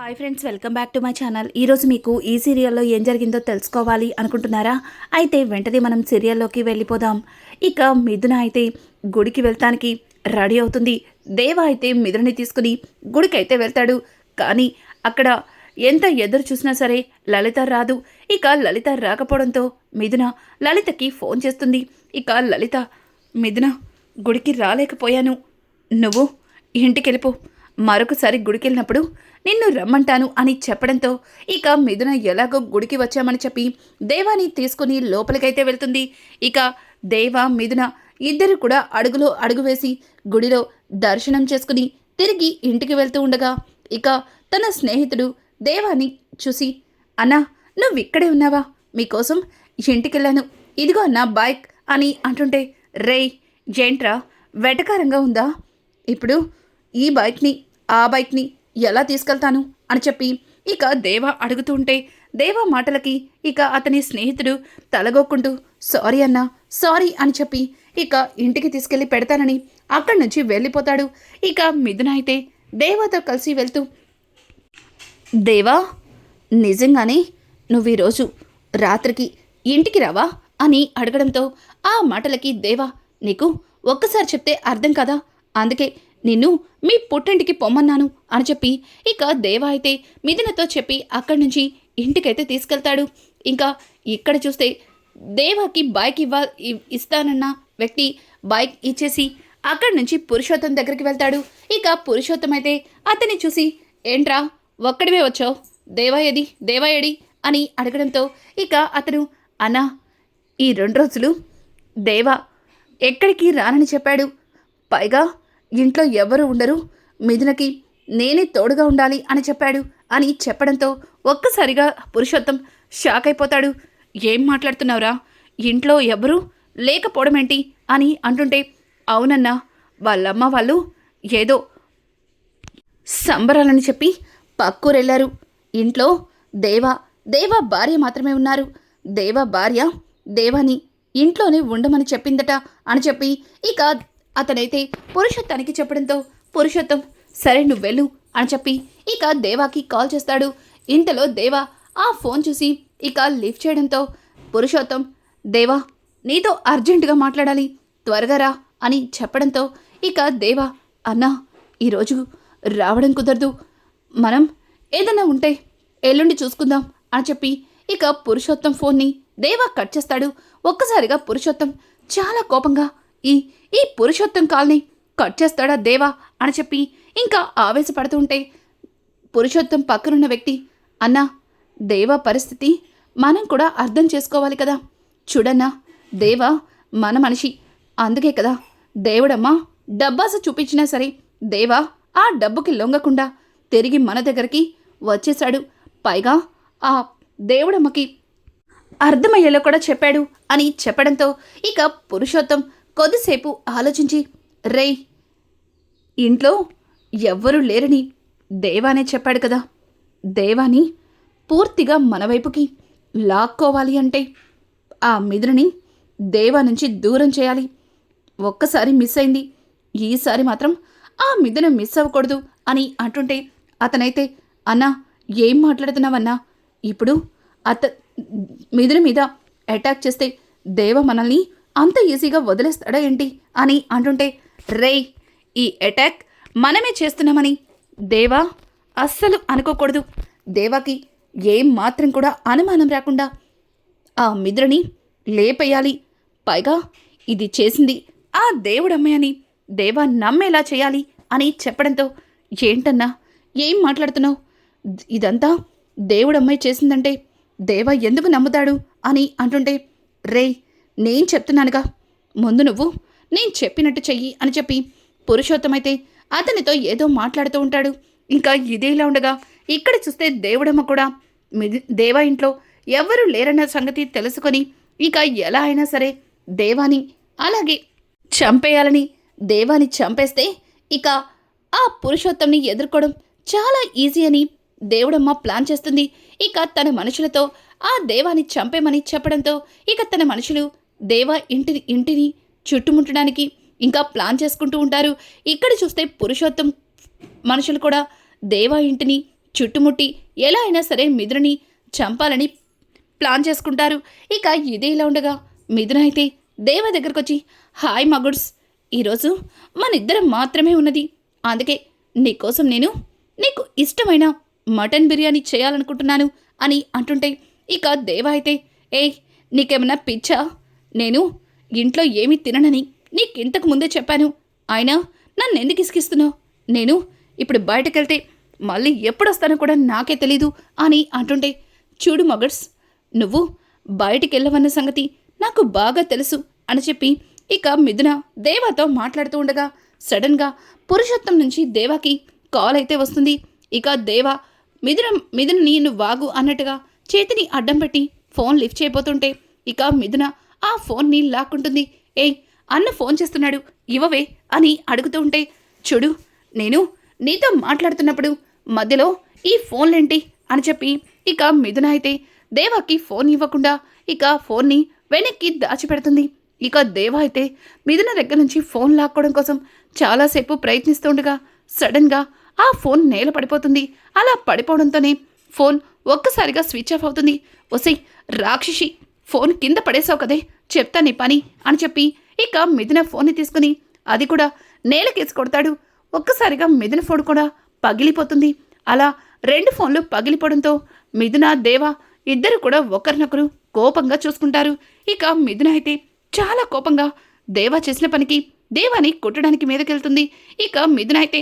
Hi friends welcome back to my channel. ఈరోజు మీకు ఈ సీరియల్లో ఏం జరిగిందో తెలుసుకోవాలి అనుకుంటున్నారా? అయితే వెంటనే మనం సీరియల్లోకి వెళ్ళిపోదాం. ఇక మిథున అయితే గుడికి వెళ్తానికి రెడీ అవుతుంది. దేవ అయితే మిథునని తీసుకుని గుడికి అయితే వెళ్తాడు. కానీ అక్కడ ఎంత ఎదురు చూసినా సరే లలిత రాదు. ఇక లలిత రాకపోవడంతో మిథున లలితకి ఫోన్ చేస్తుంది. ఇక లలిత మిథున గుడికి రాలేకపోయాను. నువ్వు ఇంటికి వెళ్ళిపో మరొకసారి గుడికి వెళ్ళినప్పుడు నిన్ను రమ్మంటాను అని చెప్పడంతో ఇక మిథున ఎలాగో గుడికి వచ్చామని చెప్పి దేవాని తీసుకుని లోపలికైతే వెళ్తుంది. ఇక దేవ మిథున ఇద్దరు కూడా అడుగులో అడుగు వేసి గుడిలో దర్శనం చేసుకుని తిరిగి ఇంటికి వెళ్తూ ఉండగా ఇక తన స్నేహితుడు దేవాని చూసి అన్నా నువ్వు ఇక్కడే ఉన్నావా? మీకోసం ఇంటికెళ్ళాను. ఇదిగో అన్నా బైక్ అని అంటుంటే రేయ్ జేంట్రా వెటకారంగా ఉందా? ఇప్పుడు ఈ బైక్ని ఆ బైక్ని ఎలా తీసుకెళ్తాను? అని చెప్పి ఇక దేవ అడుగుతుంటే దేవ మాటలకి ఇక అతని స్నేహితుడు తలగొక్కుంటూ సారీ అన్నా సారీ అని చెప్పి ఇక ఇంటికి తీసుకెళ్ళి పెడతానని అక్కడి నుంచి వెళ్ళిపోతాడు. ఇక మిథున అయితే దేవతో కలిసి వెళ్తూ దేవా నిజంగానే నువ్వు ఈరోజు రాత్రికి ఇంటికి రావా? అని అడగడంతో ఆ మాటలకి దేవా నీకు ఒక్కసారి చెప్తే అర్థం కదా? అందుకే నిన్ను మీ పుట్టింటికి పొమ్మన్నాను అని చెప్పి ఇక దేవా అయితే మిథునతో చెప్పి అక్కడి నుంచి ఇంటికైతే తీసుకెళ్తాడు. ఇంకా ఇక్కడ చూస్తే దేవాకి బైక్ ఇవ్వ ఇస్తానన్న వ్యక్తి బైక్ ఇచ్చేసి అక్కడి నుంచి పురుషోత్తం దగ్గరికి వెళ్తాడు. ఇక పురుషోత్తం అయితే అతన్ని చూసి ఏంట్రా ఒక్కడివే వచ్చావు? దేవాయది దేవాయడి అని అడగడంతో ఇక అతను అన్నా ఈ రెండు రోజులు దేవా ఎక్కడికి రానని చెప్పాడు. పైగా ఇంట్లో ఎవరు ఉండరు. మిథునకి నేనే తోడుగా ఉండాలి అని చెప్పాడు. అని చెప్పడంతో ఒక్కసారిగా పురుషోత్తం షాక్ అయిపోతాడు. ఏం మాట్లాడుతున్నావురా? ఇంట్లో ఎవరు? లేకపోవడం ఏంటి అని అంటుంటే అవునన్నా వాళ్ళమ్మ వాళ్ళు ఏదో సంబరాలని చెప్పి పక్కూరెళ్ళారు ఇంట్లో దేవ దేవ భార్య మాత్రమే ఉన్నారు. దేవ భార్య దేవాని ఇంట్లోనే ఉండమని చెప్పిందట అని చెప్పి ఇక అతనైతే పురుషోత్తానికి చెప్పడంతో పురుషోత్తం సరే నువ్వు వెళ్ళు అని చెప్పి ఇక దేవాకి కాల్ చేస్తాడు. ఇంతలో దేవా ఆ ఫోన్ చూసి ఇక లిఫ్ట్ చేయడంతో పురుషోత్తం దేవా నీతో అర్జెంటుగా మాట్లాడాలి త్వరగా రా అని చెప్పడంతో ఇక దేవా అన్నా ఈరోజు రావడం కుదరదు. మనం ఏదైనా ఉంటే ఎల్లుండి చూసుకుందాం అని చెప్పి ఇక పురుషోత్తం ఫోన్ని దేవా కట్ చేస్తాడు. ఒక్కసారిగా పురుషోత్తం చాలా కోపంగా ఈ ఈ పురుషోత్తం కాల్ని కట్ చేస్తాడా దేవా అని చెప్పి ఇంకా ఆవేశపడుతూ ఉంటే పురుషోత్తం పక్కనున్న వ్యక్తి అన్నా దేవా పరిస్థితి మనం కూడా అర్థం చేసుకోవాలి కదా. చూడన్నా దేవా మన మనిషి. అందుకే కదా దేవుడమ్మా డబ్బాస చూపించినా సరే దేవా ఆ డబ్బుకి లొంగకుండా తిరిగి మన దగ్గరికి వచ్చేశాడు. పైగా ఆ దేవుడమ్మకి అర్థమయ్యేలా కూడా చెప్పాడు అని చెప్పడంతో ఇక పురుషోత్తం కొద్దిసేపు ఆలోచించి రేయ్ ఇంట్లో ఎవ్వరూ లేరని దేవానే చెప్పాడు కదా. దేవాని పూర్తిగా మన వైపుకి లాక్కోవాలి అంటే ఆ మిదురుని దేవా నుంచి దూరం చేయాలి. ఒక్కసారి మిస్ అయింది. ఈసారి మాత్రం ఆ మిథున మిస్ అవ్వకూడదు అని అంటుంటే అతనైతే అన్నా ఏం మాట్లాడుతున్నావన్నా? ఇప్పుడు అత మిథున మీద అటాక్ చేస్తే దేవ మనల్ని అంత ఈజీగా వదిలేస్తాడా ఏంటి అని అంటుంటే రేయ్ ఈ అటాక్ మనమే చేస్తున్నామని. దేవా అస్సలు అనుకోకూడదు. దేవాకి ఏం మాత్రం కూడా అనుమానం రాకుండా ఆ మిద్రని లేపేయాలి. పైగా ఇది చేసింది ఆ దేవుడమ్మే అని. దేవా నమ్మేలా చేయాలి? అని చెప్పడంతో ఏంటన్నా ఏం మాట్లాడుతున్నావు? ఇదంతా దేవుడమ్మాయి చేసిందంటే దేవా ఎందుకు నమ్ముతాడు? అని అంటుంటే రే నేను చెప్తున్నానుగా. ముందు నువ్వు నేను చెప్పినట్టు చెయ్యి అని చెప్పి పురుషోత్తమైతే అతనితో ఏదో మాట్లాడుతూ ఉంటాడు. ఇంకా ఇదేలా ఉండగా ఇక్కడ చూస్తే దేవుడమ్మ కూడా మిది- దేవా ఇంట్లో ఎవరు లేరన్న సంగతి తెలుసుకొని ఇక ఎలా అయినా సరే దేవాని అలాగే చంపేయాలని దేవాని చంపేస్తే ఇక ఆ పురుషోత్తంని ఎదుర్కోవడం చాలా ఈజీ అని దేవుడమ్మ ప్లాన్ చేస్తుంది. ఇక తన మనుషులతో ఆ దేవాన్ని చంపేమని చెప్పడంతో ఇక తన మనుషులు దేవా ఇంటిని ఇంటిని చుట్టుముట్టడానికి ఇంకా ప్లాన్ చేసుకుంటూ ఉంటారు. ఇక్కడ చూస్తే పురుషోత్తం మనుషులు కూడా దేవా ఇంటిని చుట్టుముట్టి ఎలా అయినా సరే మిథునని చంపాలని ప్లాన్ చేసుకుంటారు. ఇక ఇదే ఇలా ఉండగా మిథున అయితే దేవ దగ్గరకు వచ్చి హాయ్ మగుడ్స్ ఈరోజు మన ఇద్దరం మాత్రమే ఉన్నది. అందుకే నీకోసం నేను నీకు ఇష్టమైన మటన్ బిర్యానీ చేయాలనుకుంటున్నాను అని అంటుంటే ఇక దేవ అయితే ఏయ్ నీకేమైనా పిచ్చా? నేను ఇంట్లో ఏమీ తిననని నీకు ఇంతకు ముందే చెప్పాను. అయినా నన్ను ఎందుకు ఇసుకిస్తున్నావు? నేను ఇప్పుడు బయటకెళ్తే మళ్ళీ ఎప్పుడొస్తానో కూడా నాకే తెలీదు అని అంటుంటే చూడు మగడ్స్ నువ్వు బయటికెళ్ళవన్న సంగతి నాకు బాగా తెలుసు అని చెప్పి ఇక మిథున దేవాతో మాట్లాడుతూ ఉండగా సడన్గా పురుషోత్తం నుంచి దేవాకి కాల్ అయితే వస్తుంది. ఇక దేవ మిథున మిథునని నువ్వు వాగు అన్నట్టుగా చేతిని అడ్డం పెట్టి ఫోన్ లిఫ్ట్ చేయబోతుంటే ఇక మిథున ఆ ఫోన్ని లాక్కుంటుంది. ఏయ్ అన్న ఫోన్ చేస్తున్నాడు. ఇవ్వవే అని అడుగుతూ ఉంటే చూడు నేను నీతో మాట్లాడుతున్నప్పుడు మధ్యలో ఈ ఫోన్లేంటి అని చెప్పి ఇక మిథున అయితే దేవాకి ఫోన్ ఇవ్వకుండా ఇక ఫోన్ని వెనక్కి దాచిపెడుతుంది. ఇక దేవ అయితే మిథున దగ్గర నుంచి ఫోన్ లాక్కోవడం కోసం చాలాసేపు ప్రయత్నిస్తుండగా సడన్గా ఆ ఫోన్ నేల పడిపోతుంది. అలా పడిపోవడంతోనే ఫోన్ ఒక్కసారిగా స్విచ్ ఆఫ్ అవుతుంది. ఒసై రాక్షసి ఫోన్ కింద పడేసావు కదే. చెప్తా నీ పని అని చెప్పి ఇక మిథున ఫోన్ని తీసుకుని అది కూడా నేలకేసి కొడతాడు. ఒక్కసారిగా మిథున ఫోన్ కూడా పగిలిపోతుంది. అలా రెండు ఫోన్లు పగిలిపోవడంతో మిథున దేవ ఇద్దరు కూడా ఒకరినొకరు కోపంగా చూసుకుంటారు. ఇక మిథున అయితే చాలా కోపంగా దేవ చేసిన పనికి దేవాని కొట్టడానికి మీదకెళ్తుంది. ఇక మిథున అయితే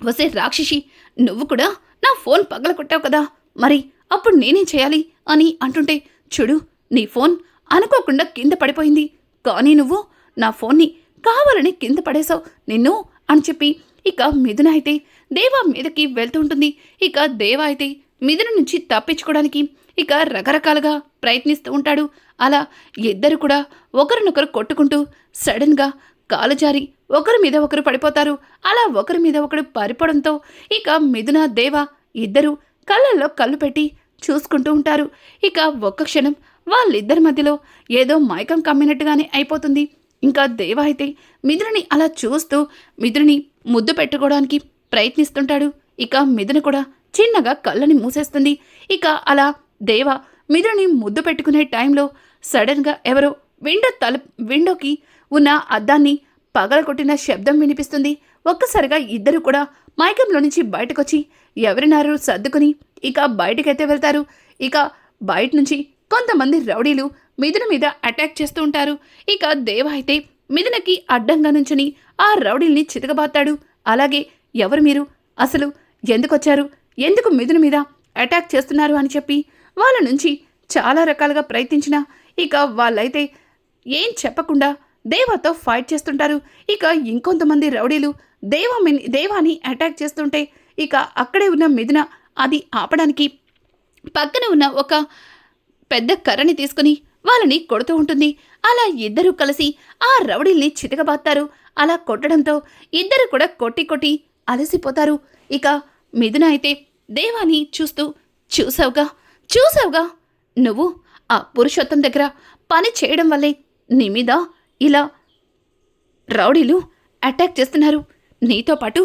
వసే రాక్షసి నువ్వు కూడా నా ఫోన్ పగల కొట్టావు కదా. మరి అప్పుడు నేనేం చేయాలి? అని అంటుంటే చూడు నీ ఫోన్ అనుకోకుండా కింద పడిపోయింది. కానీ నువ్వు నా ఫోన్ని కావాలని కింద పడేశావు. నిన్ను అని చెప్పి ఇక మిథున అయితే దేవా మీదకి వెళ్తూ ఉంటుంది. ఇక దేవా అయితే మిథున నుంచి తప్పించుకోవడానికి ఇక రకరకాలుగా ప్రయత్నిస్తూ ఉంటాడు. అలా ఇద్దరు కూడా ఒకరినొకరు కొట్టుకుంటూ సడన్గా కాలు జారి ఒకరి మీద ఒకరు పడిపోతారు. అలా ఒకరి మీద ఒకరు పరిపడంతో ఇక మిథున దేవ ఇద్దరు కళ్ళల్లో కళ్ళు పెట్టి చూసుకుంటూ ఉంటారు. ఇక ఒక్క క్షణం వాళ్ళిద్దరి మధ్యలో ఏదో మైకం కమ్మినట్టుగానే అయిపోతుంది. ఇంకా దేవ అయితే మిథుని అలా చూస్తూ మిథుని ముద్దు పెట్టుకోవడానికి ప్రయత్నిస్తుంటాడు. ఇక మిథున కూడా చిన్నగా కళ్ళని మూసేస్తుంది. ఇక అలా దేవ మిథుని ముద్దు పెట్టుకునే టైంలో సడన్గా ఎవరో విండో తల విండోకి ఉన్న అద్దాన్ని పగలగొట్టిన శబ్దం వినిపిస్తుంది. ఒక్కసారిగా ఇద్దరు కూడా మైకంలో నుంచి బయటకొచ్చి ఎవరినారు సర్దుకుని ఇక బయటకైతే వెళ్తారు. ఇక బయట నుంచి కొంతమంది రౌడీలు మిథున మీద అటాక్ చేస్తూ ఉంటారు. ఇక దేవ అయితే మిథునకి అడ్డంగా నుంచుని ఆ రౌడీల్ని చితకబాతాడు. అలాగే ఎవరు మీరు? అసలు ఎందుకొచ్చారు? ఎందుకు మిథున మీద అటాక్ చేస్తున్నారు అని చెప్పి వాళ్ళ నుంచి చాలా రకాలుగా ప్రయత్నించిన ఇక వాళ్ళైతే ఏం చెప్పకుండా దేవాతో ఫైట్ చేస్తుంటారు. ఇక ఇంకొంతమంది రౌడీలు దేవామి దేవాని అటాక్ చేస్తుంటే ఇక అక్కడే ఉన్న మిథున అది ఆపడానికి పక్కన ఉన్న ఒక పెద్ద కర్రని తీసుకుని వాళ్ళని కొడుతూ ఉంటుంది. అలా ఇద్దరూ కలిసి ఆ రౌడీల్ని చితకబాత్తారు అలా కొట్టడంతో ఇద్దరు కూడా కొట్టి కొట్టి అలసిపోతారు. ఇక మిథున అయితే దేవాని చూస్తూ చూసావుగా చూసావుగా నువ్వు ఆ పురుషోత్తం దగ్గర పని చేయడం వల్లే నీ మీద ఇలా రౌడీలు అటాక్ చేస్తున్నారు. నీతో పాటు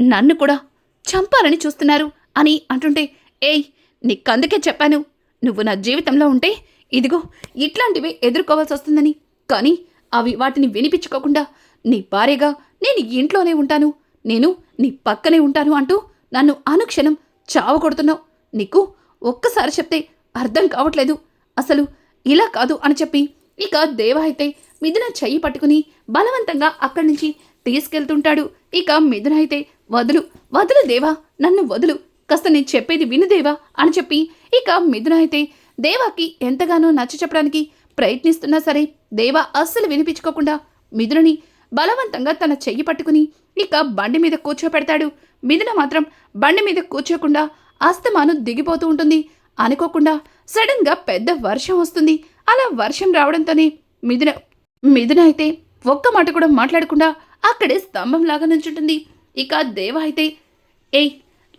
నన్ను కూడా చంపాలని చూస్తున్నారు అని అంటుంటే ఏయ్ నీకందుకే చెప్పాను. నువ్వు నా జీవితంలో ఉంటే ఇదిగో ఇట్లాంటివి ఎదుర్కోవాల్సి వస్తుందని. కానీ అవి వాటిని వినిపించుకోకుండా నీ భార్యగా నేను ఇంట్లోనే ఉంటాను. నేను నీ పక్కనే ఉంటాను అంటూ నన్ను అనుక్షణం చావకొడుతున్నావు నీకు ఒక్కసారి చెప్తే అర్థం కావట్లేదు. అసలు ఇలా కాదు అని చెప్పి ఇక దేవ అయితే మిథున చెయ్యి పట్టుకుని బలవంతంగా అక్కడి నుంచి తీసుకెళ్తుంటాడు. ఇక మిథున అయితే వదులు వదులు దేవా నన్ను వదులు. కాస్త నేను చెప్పేది వినుదేవా అని చెప్పి ఇక మిథున అయితే దేవాకి ఎంతగానో నచ్చ చెప్పడానికి ప్రయత్నిస్తున్నా సరే దేవా అస్సలు వినిపించుకోకుండా మిథునని బలవంతంగా తన చెయ్యి పట్టుకుని ఇక బండి మీద కూర్చోపెడతాడు. మిథున మాత్రం బండి మీద కూర్చోకుండా అస్తమానం దిగిపోతూ ఉంటుంది. అనుకోకుండా సడన్గా పెద్ద వర్షం వస్తుంది. అలా వర్షం రావడంతోనే మిథున మిథున అయితే ఒక్క మాట కూడా మాట్లాడకుండా అక్కడే స్తంభం లాగా నుంచుంటుంది ఇక దేవ అయితే ఏయ్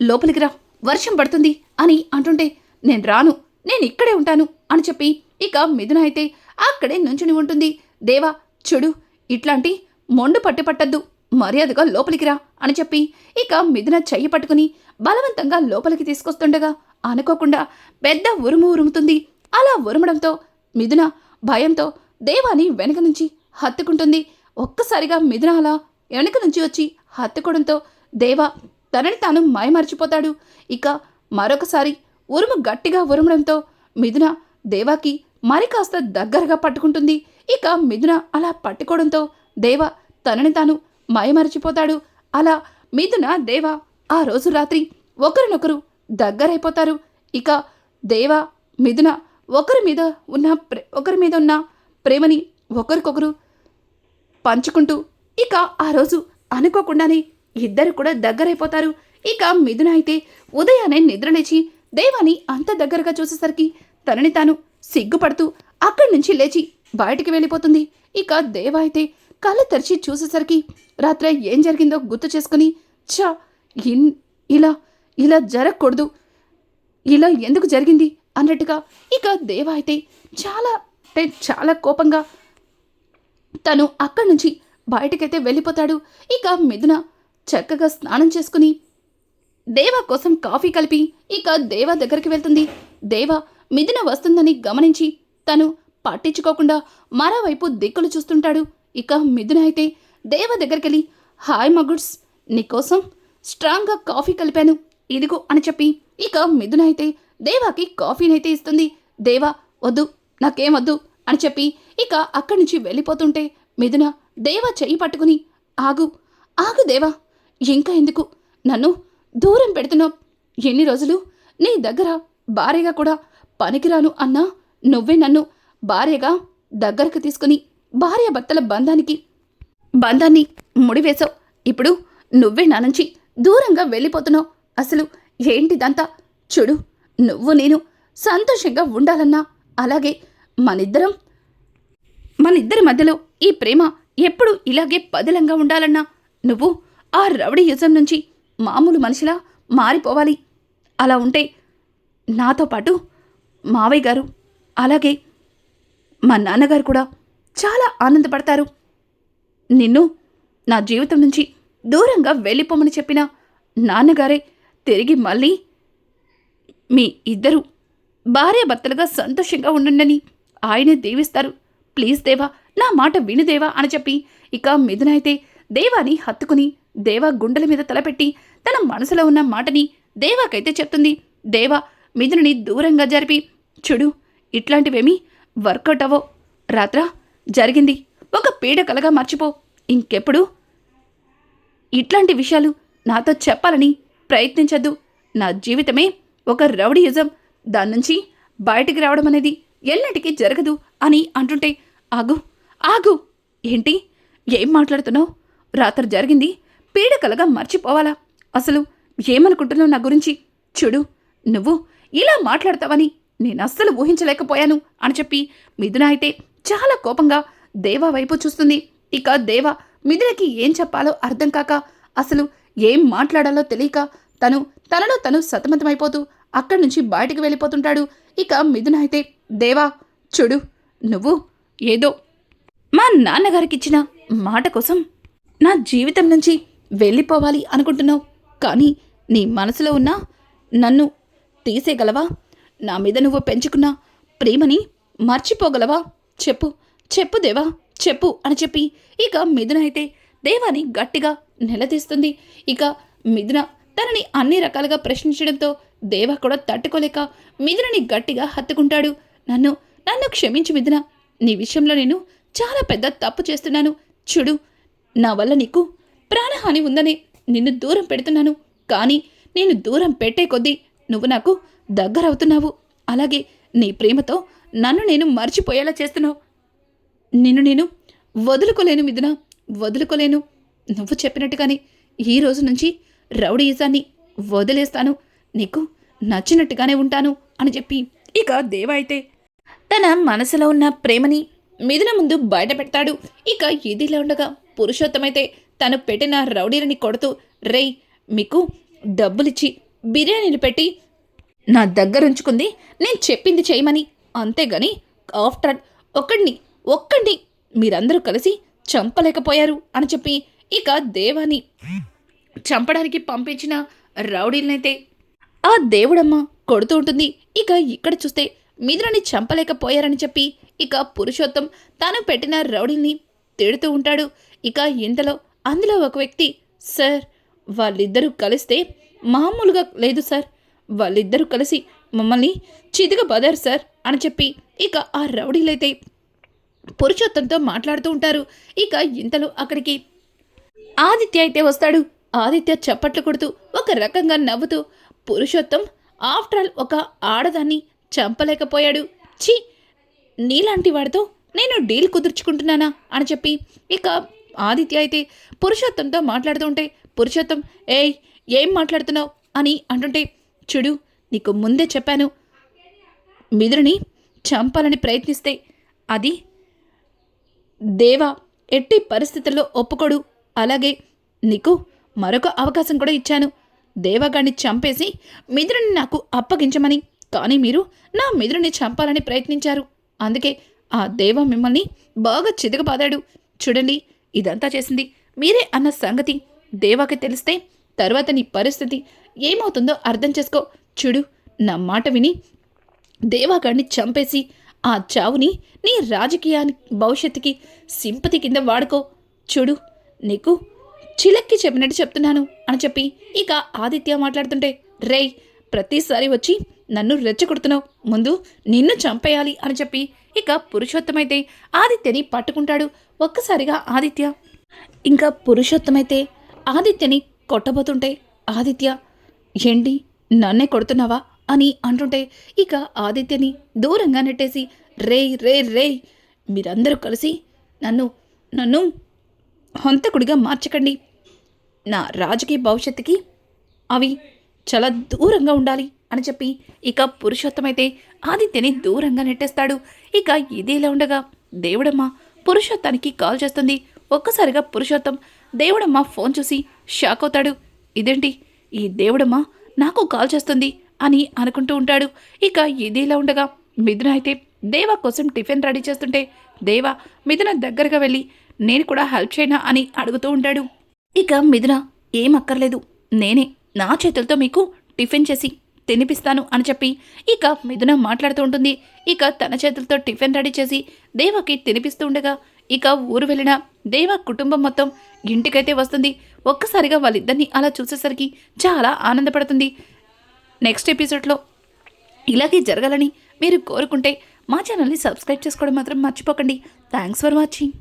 లోపలికి రా. వర్షం పడుతుంది అని అంటుంటే నేను రాను. నేను ఇక్కడే ఉంటాను అని చెప్పి ఇక మిథున అయితే అక్కడే నుంచుని ఉంటుంది. దేవా చూడు ఇట్లాంటి మొండు పట్టు పట్టద్దు. మర్యాదగా లోపలికి రా అని చెప్పి ఇక మిథున చెయ్యి పట్టుకుని బలవంతంగా లోపలికి తీసుకొస్తుండగా అనుకోకుండా పెద్ద ఉరుము ఉరుముతుంది. అలా ఉరుమడంతో మిథున భయంతో దేవాని వెనక నుంచి హత్తుకుంటుంది. ఒక్కసారిగా మిథున అలా వెనక నుంచి వచ్చి హత్తుకోవడంతో దేవా తనని తాను మాయమర్చిపోతాడు ఇక మరొకసారి ఉరుము గట్టిగా ఉరమడంతో మిథున దేవాకి మరి కాస్త దగ్గరగా పట్టుకుంటుంది. ఇక మిథున అలా పట్టుకోవడంతో దేవ తనని తాను మాయమరిచిపోతాడు అలా మిథున దేవ ఆ రోజు రాత్రి ఒకరినొకరు దగ్గరైపోతారు. ఇక దేవ మిథున ఒకరి మీద ఉన్న ప్రే ఒకరి మీద ఉన్న ప్రేమని ఒకరికొకరు పంచుకుంటూ ఇక ఆ రోజు అనుకోకుండానే ఇద్దరు కూడా దగ్గరైపోతారు. ఇక మిథున అయితే ఉదయాన్నే నిద్రలేచి దేవాని అంత దగ్గరగా చూసేసరికి తనని తాను సిగ్గుపడుతూ అక్కడి నుంచి లేచి బయటికి వెళ్ళిపోతుంది. ఇక దేవ అయితే కళ్ళు తెరిచి చూసేసరికి రాత్రి ఏం జరిగిందో గుర్తు చేసుకుని ఛా ఇన్ ఇలా ఇలా జరగకూడదు. ఇలా ఎందుకు జరిగింది? అన్నట్టుగా ఇక దేవ అయితే చాలా అంటే చాలా కోపంగా తను అక్కడి నుంచి బయటకైతే వెళ్ళిపోతాడు. ఇక మిథున చక్కగా స్నానం చేసుకుని దేవ కోసం కాఫీ కలిపి ఇక దేవ దగ్గరికి వెళ్తుంది. దేవ మిథున వస్తుందని గమనించి తను పట్టించుకోకుండా మరోవైపు దిక్కులు చూస్తుంటాడు. ఇక మిథున అయితే దేవ దగ్గరికెళ్ళి హాయ్ మగుడ్స్ నీకోసం స్ట్రాంగ్గా కాఫీ కలిపాను. ఇదిగో అని చెప్పి ఇక మిథున అయితే దేవాకి కాఫీనైతే ఇస్తుంది. దేవా వద్దు నాకేం వద్దు అని చెప్పి ఇక అక్కడి నుంచి వెళ్ళిపోతుంటే మిథున దేవ చెయ్యి పట్టుకుని ఆగు ఆగు దేవా ఇంకా ఎందుకు? నన్ను దూరం పెడుతున్నావు. ఎన్ని రోజులు? నీ దగ్గర భార్యగా కూడా పనికిరాను అన్నా నువ్వే నన్ను భార్యగా దగ్గరకు తీసుకుని భార్య భర్తల బంధానికి బంధాన్ని ముడివేశావు. ఇప్పుడు నువ్వే నా నుంచి దూరంగా వెళ్ళిపోతున్నావు. అసలు ఏంటిదంతా? చూడు నువ్వు నేను సంతోషంగా ఉండాలన్నా అలాగే మనిద్దరం మనిద్దరి మధ్యలో ఈ ప్రేమ ఎప్పుడు ఇలాగే పదిలంగా ఉండాలన్నా నువ్వు ఆ రౌడీ యుజం నుంచి మామూలు మనిషిలా మారిపోవాలి. అలా ఉంటే నాతో పాటు మావయ్య గారు అలాగే మా నాన్నగారు కూడా చాలా ఆనందపడతారు. నిన్ను నా జీవితం నుంచి దూరంగా వెళ్ళిపోమని చెప్పిన నాన్నగారే తిరిగి మళ్ళీ మీ ఇద్దరు భార్యాభర్తలుగా సంతోషంగా ఉండండి ఆయనే దీవిస్తారు. ప్లీజ్ దేవా నా మాట విను దేవా అని చెప్పి ఇక మిథున అయితే దేవాని హత్తుకుని దేవా గుండెల మీద తలపెట్టి తన మనసులో ఉన్న మాటని దేవాకైతే చెప్తుంది. దేవా మిథునుని దూరంగా జరిపి చూడు ఇట్లాంటివేమీ వర్కౌట్ అవ్వో రాత్ర జరిగింది. ఒక పీడకలగా మర్చిపో. ఇంకెప్పుడు? ఇట్లాంటి విషయాలు నాతో చెప్పాలని ప్రయత్నించద్దు. నా జీవితమే ఒక రౌడీయిజం. దాని నుంచి బయటికి రావడం అనేది ఎన్నటికీ జరగదు అని అంటుంటే ఆగు ఆగు. ఏంటి? ఏం మాట్లాడుతున్నావు? రాత్రి జరిగింది. పీడకలుగా మర్చిపోవాలా? అసలు ఏమనుకుంటున్నావు నా గురించి? చూడు నువ్వు ఇలా మాట్లాడతావని నేను అస్సలు ఊహించలేకపోయాను అని చెప్పి మిథున అయితే చాలా కోపంగా దేవా వైపు చూస్తుంది. ఇక దేవ మిథునకి ఏం చెప్పాలో అర్థం కాక అసలు ఏం మాట్లాడాలో తెలియక తను తనలో తను సతమతమైపోతూ అక్కడి నుంచి బయటకు వెళ్ళిపోతుంటాడు. ఇక మిథున అయితే దేవా చూడు నువ్వు ఏదో మా నాన్నగారికి ఇచ్చిన మాట కోసం నా జీవితం నుంచి వెళ్ళిపోవాలి అనుకుంటున్నావు. కానీ నీ మనసులో ఉన్న నన్ను తీసేయగలవా? నా మీద నువ్వు పెంచుకున్న ప్రేమని మర్చిపోగలవా? చెప్పు చెప్పు దేవా చెప్పు అని చెప్పి ఇక మిథున అయితే దేవాని గట్టిగా నిలదీస్తుంది. ఇక మిథున తనని అన్ని రకాలుగా ప్రశ్నించడంతో దేవ కూడా తట్టుకోలేక మిథునని గట్టిగా హత్తుకుంటాడు. నన్ను నన్ను క్షమించు మిథున. నీ విషయంలో నేను చాలా పెద్ద తప్పు చేస్తున్నాను. చూడు నా వల్ల నీకు ప్రాణహాని ఉందని నిన్ను దూరం పెడుతున్నాను. కానీ నేను దూరం పెట్టే కొద్దీ నువ్వు నాకు దగ్గరవుతున్నావు. అలాగే నీ ప్రేమతో నన్ను నేను మర్చిపోయేలా చేస్తున్నావు. నిన్ను నేను వదులుకోలేను మిథున వదులుకోలేను. నువ్వు చెప్పినట్టుగానే ఈ రోజు నుంచి రౌడీయిజాన్ని వదిలేస్తాను. నీకు నచ్చినట్టుగానే ఉంటాను అని చెప్పి ఇక దేవ అయితే తన మనసులో ఉన్న ప్రేమని మిథున ముందు బయట పెడతాడు ఇక ఇదిలా ఉండగా పురుషోత్తమైతే తను పెట్టిన రౌడీలని కొడుతూ రేయ్ మీకు డబ్బులిచ్చి బిర్యానీలు పెట్టి నా దగ్గర ఉంచుకుంది నేను చెప్పింది చేయమని. అంతేగాని ఆఫ్టర్ ఒక్కడిని ఒక్కడిని మీరందరూ కలిసి చంపలేకపోయారు అని చెప్పి ఇక దేవాని చంపడానికి పంపించిన రౌడీలనైతే ఆ దేవుడమ్మ కొడుతూ ఉంటుంది. ఇక ఇక్కడ చూస్తే మిథునని చంపలేకపోయారని చెప్పి ఇక పురుషోత్తం తాను పెట్టిన రౌడీని తిడుతూ ఉంటాడు. ఇక ఇంతలో అందులో ఒక వ్యక్తి సార్ వాళ్ళిద్దరూ కలిస్తే మామూలుగా లేదు సార్. వాళ్ళిద్దరూ కలిసి మమ్మల్ని చితిగా బదారు సార్ అని చెప్పి ఇక ఆ రౌడీలైతే పురుషోత్తంతో మాట్లాడుతూ ఉంటారు. ఇక ఇంతలో అక్కడికి ఆదిత్య అయితే వస్తాడు. ఆదిత్య చప్పట్లు కొడుతూ ఒక రకంగా నవ్వుతూ పురుషోత్తం ఆఫ్టర్ ఆల్ ఒక ఆడదాన్ని చంపలేకపోయాడు. ఛీ నీలాంటి వాడితో నేను డీల్ కుదుర్చుకుంటున్నానా? అని చెప్పి ఇక ఆదిత్య అయితే పురుషోత్తంతో మాట్లాడుతూ ఉంటే పురుషోత్తం ఏయ్ ఏం మాట్లాడుతున్నావు? అని అంటుంటే చూడు నీకు ముందే చెప్పాను. మిదురుని చంపాలని ప్రయత్నిస్తే అది దేవా ఎట్టి పరిస్థితుల్లో ఒప్పుకోడు. అలాగే నీకు మరొక అవకాశం కూడా ఇచ్చాను. దేవగాడిని చంపేసి మిదురుని నాకు అప్పగించమని. కానీ మీరు నా మిదురుని చంపాలని ప్రయత్నించారు. అందుకే ఆ దేవ మిమ్మల్ని బాగా చితకబాదాడు. చూడండి ఇదంతా చేసింది మీరే అన్న సంగతి దేవాకి తెలిస్తే తర్వాత నీ పరిస్థితి ఏమవుతుందో అర్థం చేసుకో. చూడు నా మాట విని దేవాగాడిని చంపేసి ఆ చావుని నీ రాజకీయానికి భవిష్యత్తుకి సింపతి కింద వాడుకో. చూడు నీకు చిలక్కి చెప్పినట్టు చెప్తున్నాను అని చెప్పి ఇక ఆదిత్య మాట్లాడుతుంటే రేయ్ ప్రతిసారి వచ్చి నన్ను రెచ్చగొడుతున్నావు. ముందు నిన్ను చంపేయాలి అని చెప్పి ఇక పురుషోత్తమైతే ఆదిత్యని పట్టుకుంటాడు. ఒక్కసారిగా ఆదిత్య. ఇంకా పురుషోత్తమైతే ఆదిత్యని కొట్టబోతుంటే ఆదిత్య ఏంటి నన్నే కొడుతున్నావా? అని అంటుంటే ఇక ఆదిత్యని దూరంగా నెట్టేసి రే రే రే మీరందరూ కలిసి నన్ను నన్ను హంతకుడిగా మార్చకండి. నా రాజకీయ భవిష్యత్తుకి అవి చాలా దూరంగా ఉండాలి అని చెప్పి ఇక పురుషోత్తమైతే ఆదిత్యని దూరంగా నెట్టేస్తాడు. ఇక ఇదేలా ఉండగా దేవుడమ్మ పురుషోత్తానికి కాల్ చేస్తుంది. ఒక్కసారిగా పురుషోత్తం దేవుడమ్మ ఫోన్ చూసి షాక్ అవుతాడు. ఇదేంటి? ఈ దేవుడమ్మ నాకు కాల్ చేస్తుంది అని అనుకుంటూ ఉంటాడు. ఇక ఇది ఇలా ఉండగా మిథున అయితే దేవా కోసం టిఫిన్ రెడీ చేస్తుంటే దేవా మిథున దగ్గరగా వెళ్ళి నేను కూడా హెల్ప్ చేయనా? అని అడుగుతూ ఉంటాడు. ఇక మిథున ఏం అక్కర్లేదు. నేనే నా చేతులతో మీకు టిఫిన్ చేసి తినిపిస్తాను అని చెప్పి ఇక మిథున మాట్లాడుతూ ఉంటుంది. ఇక తన చేతులతో టిఫిన్ రెడీ చేసి దేవకి తినిపిస్తూ ఉండగా ఇక ఊరు వెళ్ళిన దేవ కుటుంబం మొత్తం ఇంటికైతే వస్తుంది. ఒక్కసారిగా వాళ్ళిద్దరిని అలా చూసేసరికి చాలా ఆనందపడుతుంది. నెక్స్ట్ ఎపిసోడ్లో ఇలాగే జరగాలని మీరు కోరుకుంటే మా ఛానల్ని సబ్స్క్రైబ్ చేసుకోవడం మాత్రం మర్చిపోకండి. Thanks for watching.